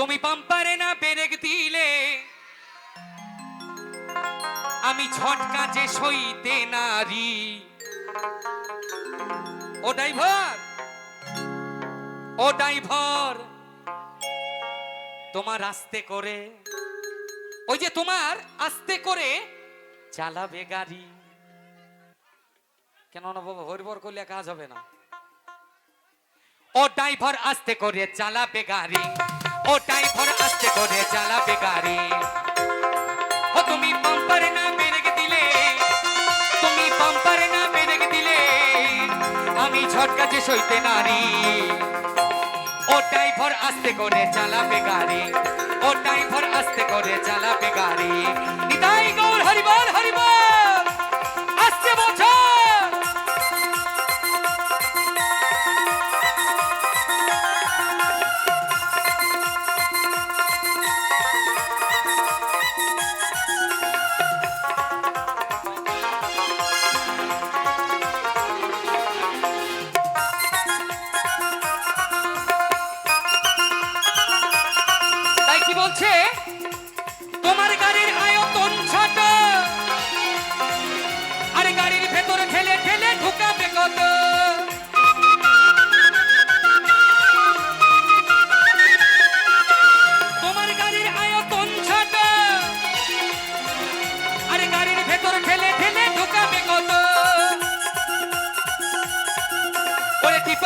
তুমি পাম্পারে না পেরেক দিলে। আমি ঝটকা যে সইতে নারী। ও ড্রাইভার ও ড্রাইভার, তোমার আস্তে করে, ওই যে তোমার আস্তে করে চালাবে গাড়ি। কেন না বাবা, হরিবর করলে কাজ হবে না। ও ড্রাইভার আস্তে করে চালাবে গাড়ি। ও ড্রাইভার আসছে করে চালাবে গাড়ি। ও তুমি পাম্পারে না ব্রেক দিলে, তুমি পাম্পারে না ব্রেক দিলে, আমি ঝটকা যে সইতে নারি। ও ড্রাইভার আস্তে করে চালাবে গাড়ি ও ড্রাইভার আস্তে করে চালাবে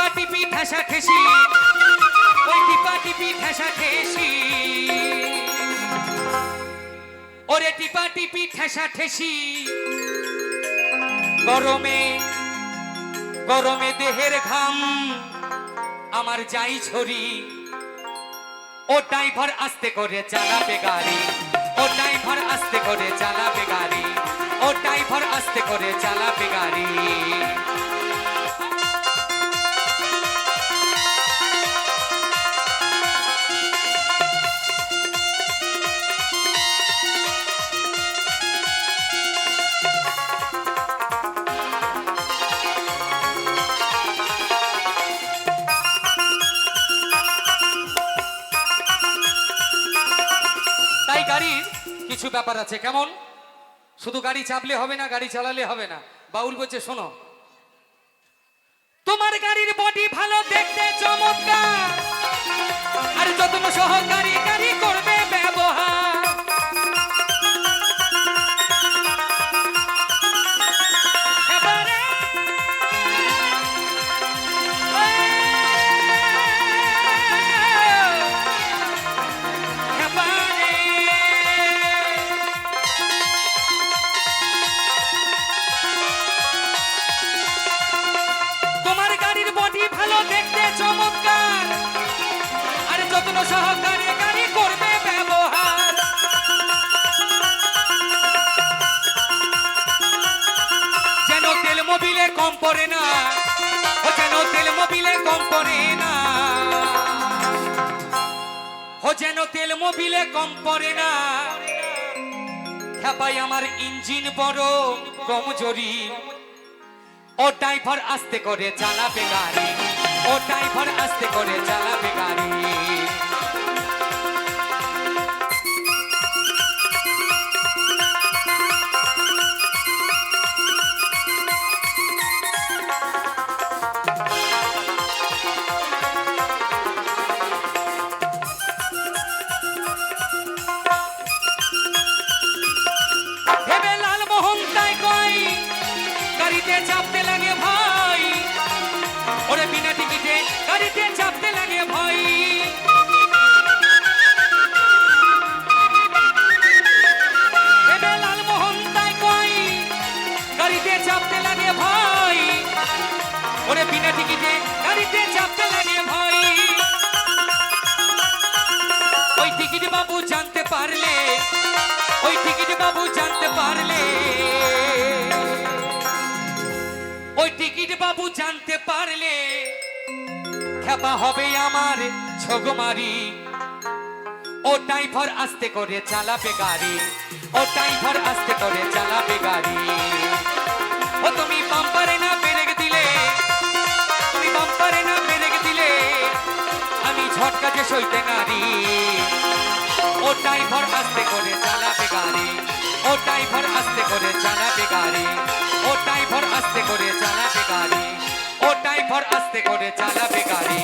টিপা টিপি ঠেসা ঠেসি ওই টিপা টিপি ঠেসা ঠেসি ওরে টিপা টিপি ঠেসা ঠেসি গরমে গরমে দেহের ঘাম আমার যাই ছড়ি। ও ড্রাইভার আস্তে করে চালাবে গাড়ি। ও ড্রাইভার আস্তে করে চালাবে গাড়ি। ও ড্রাইভার আস্তে করে চালাবে গাড়ি। কিছু ব্যাপার আছে, কেমন? শুধু গাড়ি চাপলে হবে না, গাড়ি চালালে হবে না। বাউল বলছে, শোনো। তোমার গাড়ির বডি ভালো দেখতে চমৎকার। আর যত্ন সহকারী যেন কম না, ও যেন কম না। ও যেন কম না। আমার ইঞ্জিন ও ড্রাইভার আস্তে করে চালাবে গাড়ি। ও ড্রাইভার আস্তে করে চালাবে গাড়ি। গাড়িতে চাপতে লাগে ভাই ওরে বিনা টিকিটে গাড়িতে চাপতে লাগে ভাই লালমোহন তাই কই গাড়িতে চাপতে লাগে বিনা লাগে ভাই ওই টিকিট বাবু জানতে পারলে খেপা হবে আমার ছগমারি। ও ড্রাইভার আস্তে করে চালাবে গাড়ি, ও ড্রাইভার আস্তে করে চালাবে গাড়ি। ও তুমি বাম্পারে না ব্রেক দিলে, তুমি বাম্পারে না ব্রেক দিলে, আমি ঝটকা যে সইতে নারী। ড্রাইভার আস্তে আস্তে করে চালাবে গাড়ি।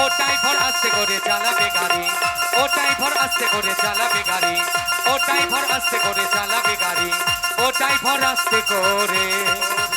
ও ড্রাইভার আস্তে করে চালাবে গাড়ি। ও ড্রাইভার আস্তে করে চালাবে গাড়ি। ও ড্রাইভার আস্তে করে চালাবে গাড়ি। ও ড্রাইভার আস্তে করে।